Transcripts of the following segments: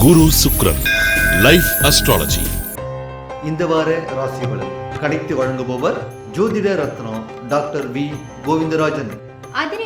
குரு சுக்ரன் life astrology இந்த வார ராசி பலன். கணித்து வழங்குபவர் ஜோதிட ரத்னம் டாக்டர் வி. கோவிந்தராஜன். அதிரடியாக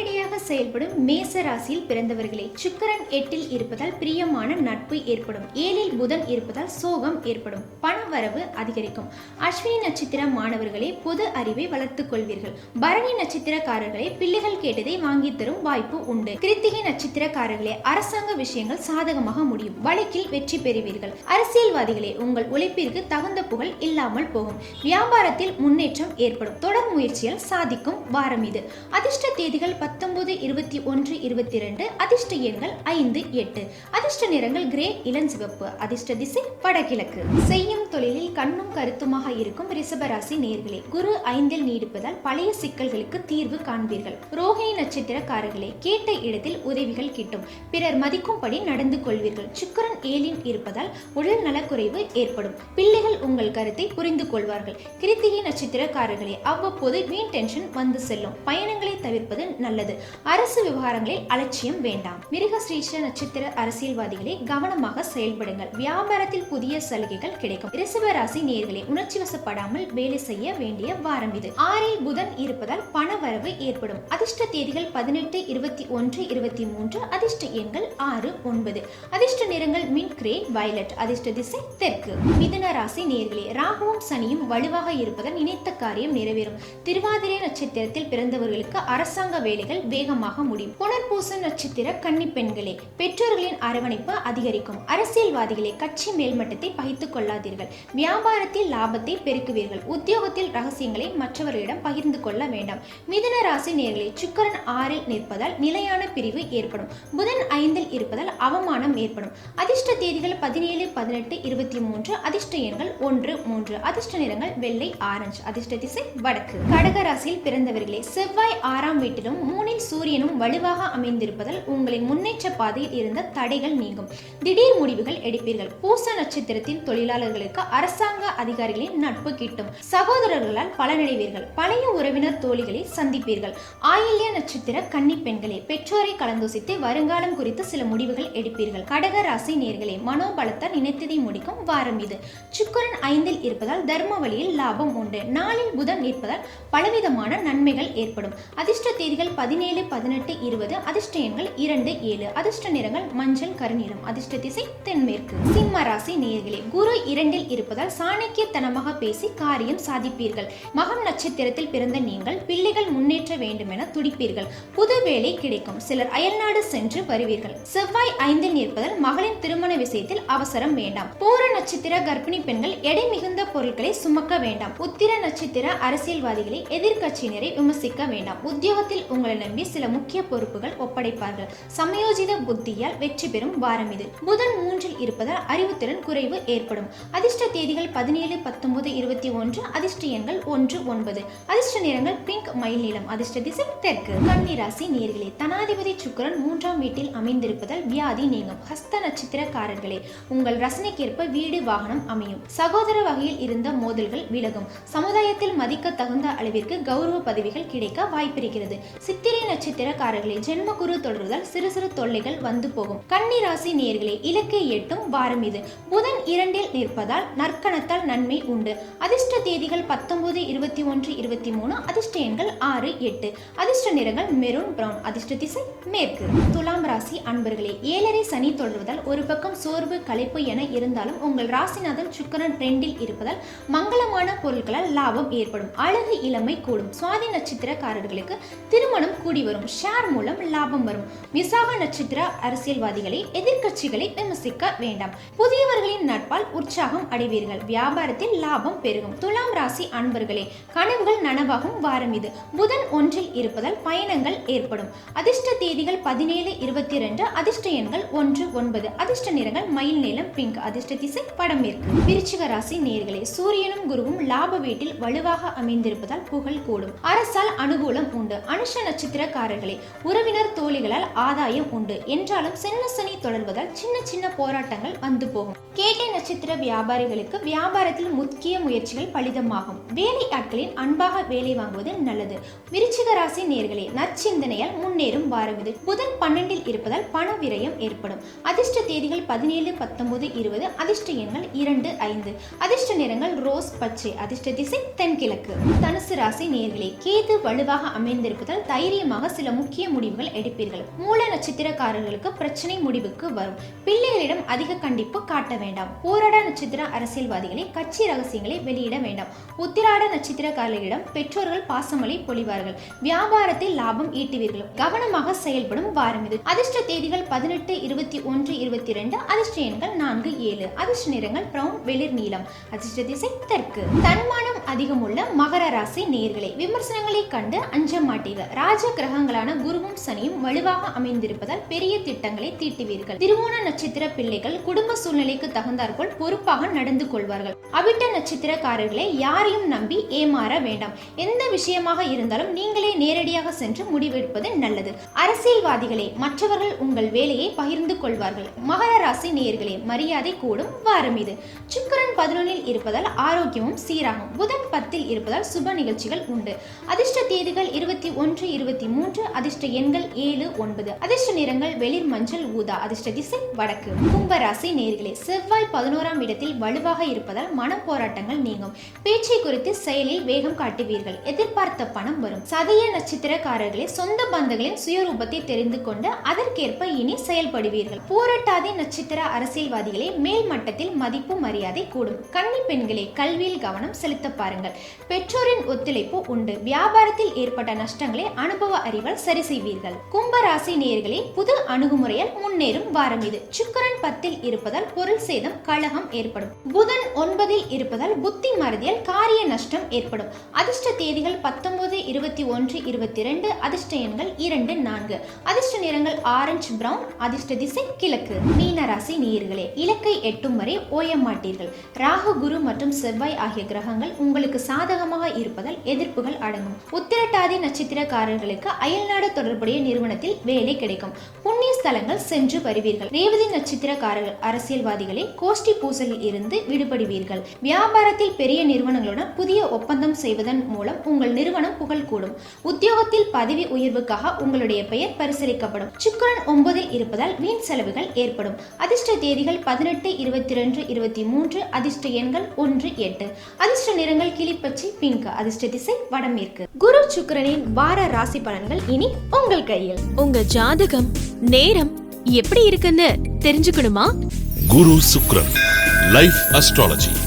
செயல்படும் மேச ராசியில் பிறந்தவர்களே சுக்கரன் எட்டில் இருப்பதால் பிரியமான நட்பு ஏற்படும். ஏழில் புதன் இருப்பதால் சோகம் ஏற்படும். பண வரவு அதிகரிக்கும். அஸ்வினி நட்சத்திர மாணவர்களே பொது அறிவை வளர்த்துக் கொள்வீர்கள். பரணி நட்சத்திரக்காரர்களே பிள்ளைகள் கேட்டதை வாங்கி தரும் வாய்ப்பு உண்டு. கிருத்திகை நட்சத்திரக்காரர்களே அரசாங்க விஷயங்கள் சாதகமாக முடியும். வழக்கில் வெற்றி பெறுவீர்கள். அரசியல்வாதிகளே உங்கள் உழைப்பிற்கு தகுந்த புகழ் இல்லாமல் போகும். வியாபாரத்தில் முன்னேற்றம் ஏற்படும். தொடர் முயற்சியால் சாதிக்கும் வாரம் இது. அதிர்ஷ்ட தேதிகள் பத்தொன்பது இருபத்தி ஒன்று இருபத்தி ரெண்டு அதிர்ஷ்ட எண்கள் ஐந்து எட்டு. அதிர்ஷ்ட நிறங்கள் கிரே இளஞ்சிவப்பு அதிர்ஷ்ட திசை வடகிழக்கு. செய்யும் தொழிலில் கண்ணும் கருத்துமாக இருக்கும் ரிஷபராசி நேர்களே குரு ஐந்தில் நீடிப்பதால் பழைய சிக்கல்களுக்கு தீர்வு காண்பீர்கள். ரோஹிணி நட்சத்திரக்காரர்களே கேட்ட இடத்தில் உதவிகள் கிட்டும். பிறர் மதிக்கும்படி நடந்து கொள்வீர்கள். சுக்கரன் ஏழில் இருப்பதால் உடல் நலக்குறைவு ஏற்படும். பிள்ளைகள் உங்கள் கருத்தை புரிந்து கொள்வார்கள். கிருத்திகை நட்சத்திரக்காரர்களே அவ்வப்போது வீண் டென்ஷன் வந்து செல்லும். பயணங்களை தவிர்ப்பது நல்லது. அரசு விவகாரங்களில் அலட்சியம் வேண்டாம். மிருகஸ்ரீஷ நட்சத்திர அரசியல்வாதிகளை கவனமாக செயல்படுங்கள். வியாபாரத்தில் புதிய சலுகைகள் கிடைக்கும். ரிஷப ராசி நேர்களை உணர்ச்சி வசப்படாமல் வேலை செய்ய வேண்டிய வாரம் இது. ஆறில் புதன் இருப்பதால் பண வரவு ஏற்படும். அதிர்ஷ்ட தேதிகள் பதினெட்டு இருபத்தி ஒன்று இருபத்தி மூன்று அதிர்ஷ்ட எண்கள் ஆறு ஒன்பது. அதிர்ஷ்ட நிறங்கள் மின் கிரே வயலட். அதிர்ஷ்ட திசை தெற்கு. மிதுன ராசி நேர்களே ராகுவும் சனியும் வலுவாக இருப்பதால் நினைத்த காரியம் நிறைவேறும். திருவாதிரை நட்சத்திரத்தில் பிறந்தவர்களுக்கு அரசாங்க வேலைகள் அதிகமாக முடியும். புனர்பூச நட்சத்திர கன்னி பெண்களே பெற்றோர்களின் அரவணைப்பு அதிகரிக்கும். அரசியல்வாதிகளே கட்சி மேல்மட்டத்தை பகித்துக் கொள்ளாதீர்கள். வியாபாரத்தில் லாபத்தை பெருக்குவீர்கள். உத்தியோகத்தில் ரகசியங்களை மற்றவர்களிடம் பகிர்ந்து கொள்ள வேண்டாம். மிதன ராசி நேர்களை சுக்கரன் ஆறில் நிற்பதால் நிலையான பிரிவு ஏற்படும். புதன் ஐந்தில் இருப்பதால் அவமானம் ஏற்படும். அதிர்ஷ்ட தேதிகள் பதினேழு பதினெட்டு இருபத்தி மூன்று அதிர்ஷ்ட எண்கள் ஒன்று மூன்று. அதிர்ஷ்ட நிறங்கள் வெள்ளை ஆரஞ்சு. அதிர்ஷ்ட திசை வடக்கு. கடகராசியில் பிறந்தவர்களே செவ்வாய் ஆறாம் வீட்டிலும் மூணில் சூரியனும் வலுவாக அமைந்திருப்பதால் உங்களின் முன்னேற்ற பாதையில் இருந்த தடைகள் நீங்கும். திடீர் முடிவுகள் எடுப்பீர்கள். பூச நட்சத்திரத்தின் தொழிலாளர்களுக்கு அரசாங்க அதிகாரிகளின் நட்பு கிட்டும். சகோதரர்களால் பலனடைவீர்கள். பழைய உறவினர் தோழிகளை சந்திப்பீர்கள். ஆயில்ய நட்சத்திர கன்னி பெண்களே பெற்றோரை கலந்தோசித்து வருங்காலம் குறித்து சில முடிவுகள் எடுப்பீர்கள். கடக ராசி நேர்களே மனோபலத்தால் நினைத்ததை முடிக்கும் வாரம் இது. சுக்கரன் ஐந்தில் இருப்பதால் தர்ம வழியில் லாபம் உண்டு. நாளில் புதன் இருப்பதால் பலவிதமான நன்மைகள் ஏற்படும். அதிர்ஷ்ட தேதிகள் பதினேழு பதினெட்டு இருபது அதிர்ஷ்ட எண்கள் இரண்டு ஏழு அதிர்ஷ்ட நிறங்கள் மஞ்சள் கருநிறம் அதிர்ஷ்ட திசை தென்மேற்கு. சிம்ம ராசி நேர்களே குரு இரண்டில் இருப்பதால் சாணக்கியத்தனமாக பேசி காரியம் சாதிப்பீர்கள். மகம் நட்சத்திரத்தில் பிறந்த நீங்கள் பிள்ளைகள் முன்னேற்ற வேண்டும் என துடிப்பீர்கள். புது வேலை கிடைக்கும். சிலர் அயல்நாடு சென்று வருவீர்கள். செவ்வாய் ஐந்தில் நிற்பதால் மகளின் திருமண விஷயத்தில் அவசரம் வேண்டாம். பூர நட்சத்திர கர்ப்பிணி பெண்கள் எடை மிகுந்த பொருட்களை சுமக்க வேண்டாம். உத்திர நட்சத்திர அரசியல்வாதிகளை எதிர்க்கட்சியினரை விமர்சிக்க வேண்டாம். உத்தியோகத்தில் உங்களை நம்பி சில முக்கிய பொறுப்புகள் ஒப்படைப்பார்கள். சமயோஜித புத்தியால் வெற்றி பெறும் வாரம் இது. புதன் மூன்றில் இருப்பதால் அறிவுத்திறன் குறைவு ஏற்படும். அதிர்ஷ்ட தேதிகள் பதினேழு பத்தொன்பது இருபத்தி ஒன்று அதிர்ஷ்ட எண்கள் ஒன்று ஒன்பது. அதிர்ஷ்ட நிறங்கள் பிங்க் மயில் நீளம் அதிர்ஷ்ட திசை தெற்கு. கன்னிராசி நேர்களே தனாதிபதி சுக்கிரன் மூன்றாம் வீட்டில் அமைந்திருப்பதால் வியாதி நீங்கும். ஹஸ்த நட்சத்திரக்காரர்களே உங்கள் ரசனைக்கேற்ப வீடு வாகனம் அமையும். சகோதர வகையில் இருந்த மோதல்கள் விலகும். சமுதாயத்தில் மதிக்க தகுந்த அளவிற்கு கௌரவ பதவிகள் கிடைக்க வாய்ப்பிருக்கிறது. சித்திரை நட்சத்திர நட்சத்திரக்காரர்களே ஜென்மகுரு தொடர்வதால் சிறு சிறு தொல்லைகள் வந்து போகும். கன்னிராசி நேர்களே இலக்கை எட்டும் வாரம் இது. புதன் இரண்டில் நிற்பதால் நற்கணத்தால் நன்மை உண்டு. அதிர்ஷ்ட தேதிகள் பத்தொன்பது இருபத்தி ஒன்று இருபத்தி மூணு அதிர்ஷ்ட எண்கள் ஆறு எட்டு. அதிர்ஷ்ட நிறங்கள் மெரூன் பிரவுன். அதிர்ஷ்ட திசை மேற்கு. துலாம் ராசி அன்பர்களே ஏழரை சனி தொடர்வதால் ஒரு பக்கம் சோர்வு களைப்பு என இருந்தாலும் உங்கள் ராசிநாதன் சுக்கரன் ட்ரெண்டில் இருப்பதால் மங்களமான பொருட்களால் லாபம் ஏற்படும். அழகு இளமை கூடும். சுவாதி நட்சத்திரக்காரர்களுக்கு திருமணம் கூடி வரும். ஷேர் மூலம் லாபம் வரும். விசாக நட்சத்திர அரசியல்வாதிகளை எதிர்கட்சிகளை விமர்சிக்க வேண்டாம். புதியவர்களின் நட்பால் உற்சாகம் அடைவீர்கள். வியாபாரத்தில் லாபம் பெருகும். துலாம் ராசி அன்பர்களே கனவுகள் நனவாகும் வாரம் இது. புதன் ஒன்றில் இருப்பதால் பயணங்கள் ஏற்படும். அதிர்ஷ்ட தேதிகள் பதினேழு இருபத்தி ரெண்டு அதிர்ஷ்ட எண்கள் ஒன்று ஒன்பது. அதிர்ஷ்ட நிறங்கள் மயில் நீளம் பிங்க். அதிர்ஷ்ட திசை வடமேற்கு விருச்சிக ராசி நேர்களே சூரியனும் குருவும் லாப வீட்டில் வலுவாக அமைந்திருப்பதால் புகழ் கூடும். அரசால் அனுகூலம் உண்டு. அனுஷ நட்சத்திர சொந்தக்காரர்களே உறவினர் தோழிகளால் ஆதாயம் உண்டு. என்றாலும் சின்ன சனி தொடர்வதால் சின்ன சின்ன போராட்டங்கள் வந்து போகும். கேட்டை நட்சத்திர வியாபாரிகளுக்கு வியாபாரத்தில் முக்கிய முயற்சிகள் பலிதமாகும். வேலை ஆட்களின் அன்பாக வேலை வாங்குவது நல்லது. விருச்சிக ராசி நேர்களே நற்சிந்தனையால் முன்னேறும் வாரம் புதன் பன்னெண்டில் இருப்பதால் பண விரயம் ஏற்படும். அதிர்ஷ்ட தேதிகள் பதினேழு பத்தொன்பது இருபது அதிர்ஷ்ட எண்கள் இரண்டு ஐந்து. அதிர்ஷ்ட நிறங்கள் ரோஸ் பச்சை அதிர்ஷ்ட திசை தென்கிழக்கு. தனுசு ராசி நேர்களே கேது வலுவாக அமைந்திருப்பதால் தைரியமாக சில முக்கிய முடிவுகள் எடுப்பீர்கள். மூல நட்சத்திரக்காரர்களுக்கு பிரச்சனை முடிவுக்கு வரும். பிள்ளைகளிடம் அதிக கண்டிப்பு காட்ட வேண்டாம். போராட நட்சத்திர அரசியல்வாதிகளை கட்சி ரகசியங்களை வெளியிட வேண்டாம். உத்திராட நட்சத்திரக்காரர்களிடம் பெற்றோர்கள் பாசமலை பொழிவார்கள். வியாபாரத்தில் லாபம் ஈட்டுவீர்கள். கவனமாக செயல்படும் வாரம் இது. அதிர்ஷ்ட தேதிகள் பதினெட்டு இருபத்தி ஒன்று இருபத்தி ரெண்டு அதிர்ஷ்ட எண்கள் நான்கு ஏழு. அதிர்ஷ்ட நிறங்கள் பிரவுன் வெளிர் நீளம் அதிர்ஷ்ட திசை தெற்கு. தன்மானம் அதிகமுள்ள மகர ராசி நேர்களை விமர்சனங்களை கண்டு அஞ்ச மாட்டீர்கள் ராஜ கிரகங்களான குருவும் சனியும் வலுவாக அமைந்திருப்பதால் பெரிய திட்டங்களை தீட்டுவீர்கள். திருவோண நட்சத்திர பிள்ளைகள் குடும்ப சூழ்நிலைக்கு தகுந்தாற்போல் பொறுப்பாக நடந்து கொள்வார்கள். அவிட்ட நட்சத்திரக்காரர்களை யாரையும் நம்பி ஏமாற வேண்டாம். எந்த விஷயமாக இருந்தாலும் நீங்களே நேரடியாக சென்று முடிவெடுப்பது நல்லது. அரசியல்வாதிகளே மற்றவர்கள் உங்கள் வேலையை பகிர்ந்து கொள்வார்கள். மகர ராசி நேர்களே மரியாதை கூடும் வாரம் இது. சுக்கரன் பதினொன்னில் இருப்பதால் ஆரோக்கியமும் சீராகும். புதன் புதன் பத்தில் இருப்பதால் சுப நிகழ்ச்சிகள் உண்டு. அதிர்ஷ்ட தேதிகள் இருபத்தி ஒன்று இருபத்தி மூன்று அதிர்ஷ்ட எண்கள் ஏழு ஒன்பது. அதிர்ஷ்ட நிறங்கள் வெளிர் மஞ்சள் ஊதா அதிர்ஷ்ட திசை வடக்கு. கும்பராசி நேர்களே செவ்வாய் பதினோராம் இடத்தில் வலுவாக இருப்பதால் மன போராட்டங்கள் நீங்கும். பேச்சை குறித்து செயலில் வேகம் காட்டுவீர்கள். எதிர்பார்த்த பணம் வரும். சதய நட்சத்திரக்காரர்களே சொந்த பந்தங்களின் சுயரூபத்தை தெரிந்து கொண்டு அதற்கேற்ப இனி செயல்படுவீர்கள். போராட்டாதி நட்சத்திர அரசியல்வாதிகளே மேல் மட்டத்தில் மதிப்பு மரியாதை கூடும். கன்னி பெண்களே கல்வியில் கவனம் செலுத்த பாருங்கள். பெற்றோரின் ஒத்துழைப்பு உண்டு. வியாபாரத்தில் ஏற்பட்ட நஷ்டங்களை அனுபவ அறிவால் சரி செய்வீர்கள். கும்பராசி நேர்களே புது அணுகுமுறையால் முன்னேறும் வாரம் இது. சுக்கரன் பத்தில் இருப்பதால் பொருள் சேதம் கழகம் ஏற்படும். புதன் ஒன்பதில் இருப்பதால் புத்தி மறதியால் காரிய நஷ்டம் ஏற்படும். அதிர்ஷ்ட தேதிகள் பத்தொன்பது இருபத்தி ஒன்று இருபத்தி ரெண்டு அதிர்ஷ்ட எண்கள் இரண்டு நான்கு. அதிர்ஷ்ட நிறங்கள் ஆரஞ்சு பிரவுன் அதிர்ஷ்ட திசை கிழக்கு. மீனராசி நீர்களே இலக்கை எட்டும் வரை ஓய மாட்டீர்கள் ராகு குரு மற்றும் செவ்வாய் ஆகிய கிரகங்கள் உங்கள் உங்களுக்கு சாதகமாக இருப்பதால் எதிர்ப்புகள் அடங்கும். உத்திரட்டாதி நட்சத்திரக்காரர்களுக்கு அயல்நாடு தொடர்புடைய நிறுவனத்தில் வேலை கிடைக்கும். புண்ணிய ஸ்தலங்கள் சென்று வருவீர்கள். ரேவதி நட்சத்திரக்காரர்கள் அரசியல்வாதிகளே கோஷ்டி பூசலில் இருந்து விடுபடுவீர்கள். வியாபாரத்தில் பெரிய நிறுவனங்களுடன் புதிய ஒப்பந்தம் செய்வதன் மூலம் உங்கள் நிறுவனம் புகழ் கூடும் உத்தியோகத்தில் பதவி உயர்வுக்காக உங்களுடைய பெயர் பரிசீலிக்கப்படும். சுக்கரன் ஒன்பதில் இருப்பதால் வீண் செலவுகள் ஏற்படும். அதிர்ஷ்ட தேதிகள் பதினெட்டு இருபத்தி ரெண்டு இருபத்தி மூன்று அதிர்ஷ்ட எண்கள் ஒன்று எட்டு. அதிர்ஷ்ட நிறங்கள் கிளிப்பச்சை பிங்க் அதிர்ஷ்ட திசை வடமேற்கு. குரு சுக்கிரனின் வார ராசி பலன்கள் இனி உங்கள் கையில். உங்க ஜாதகம் நேரம் எப்படி இருக்குன்னு தெரிஞ்சுக்கணுமா? குரு சுக்ரன் லைஃப் அஸ்ட்ராலஜி